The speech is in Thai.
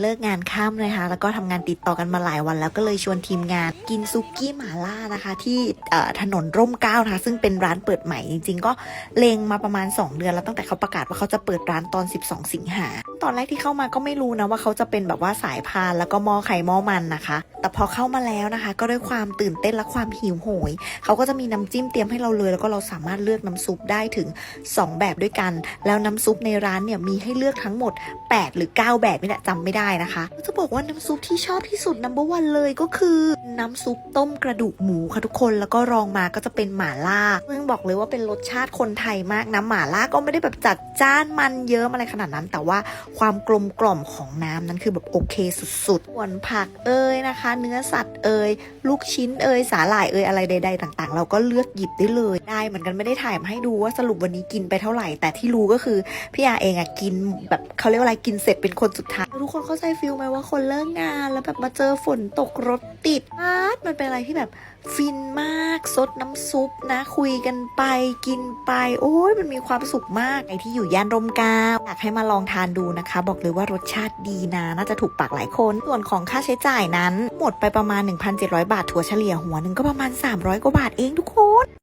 เลิกงานค่ำเลยค่ะแล้วก็ทำงานติดต่อกันมาหลายวัน แล้วก็เลยชวนทีมงานกินซุกี้หม่าล่านะคะ ที่ถนนร่มเก้านะคะ ซึ่งเป็นร้านเปิดใหม่จริง ๆ ก็เลงมาประมาณ 2 เดือนแล้วตั้งแต่เขาประกาศว่าเขาจะเปิดร้านตอน 12 สิงหาตอนแรกที่เข้ามาก็ไม่รู้นะว่าเขาจะเป็นแบบว่าสายพานแล้วก็มอไข่มอมันนะคะ แต่พอเข้ามาแล้วนะคะ ก็ด้วยความตื่นเต้นและความหิวโหยเขาก็จะมีน้ำจิ้มเตรียมให้เราเลย แล้วก็เราสามารถเลือกน้ำซุปได้ถึง 2 แบบด้วยกัน แล้วน้ำซุปในร้านเนี่ยมีให้เลือกทั้งหมด 8 หรือ 9 แบบนี่แหละจำไม่ได้นะคะจะบอกว่าน้ำซุปที่ชอบที่สุดนัมเบอร์วันเลยก็คือน้ำซุปต้มกระดูกหมูค่ะทุกคนแล้วก็รองมาก็จะเป็นหม่าล่าซึ่งบอกเลยว่าเป็นรสชาติคนไทยมากนะหม่าล่าก็ไม่ได้แบบจัดจ้านมันเยิ้มอะไรขนาดนั้น แต่ว่าความกลมกล่อมของน้ำนั้นคือแบบโอเคสุดๆส่วนผักเอ่ยนะคะ เนื้อสัตว์เอ่ยลูกชิ้นเอ่ยสาหร่ายเอ่ยอะไรใด ๆ ต่างๆ เราก็เลือกหยิบได้เลยได้เหมือนกันไม่ได้ถ่ายมาให้ดูว่าสรุปวันนี้กินไปเท่าไหร่ แต่ที่รู้ก็คือพี่อาเองอะกินแบบเขาเรียกว่าอะไรกินเสร็จเป็นคนสุดท้ายทุกคนเข้าใจฟิลไหมว่าคนเลิกงาน แล้วแบบมาเจอฝนตกรถติดอาดมันเป็นอะไรที่แบบฟินมากซดน้ำซุปนะ คุยกันไปกินไป โอ้ยมันมีความสุขมากไอที่อยู่ย่านร่มกาอยากให้มาลองทานดูนะคะ บอกเลยว่ารสชาติดีนะน่าจะถูกปากหลายคน ส่วนของค่าใช้จ่ายนั้น หมดไปประมาณ 1,700 บาทถัวเฉลี่ยหัวหนึ่งก็ประมาณ 300 กว่าบาทเองทุกคน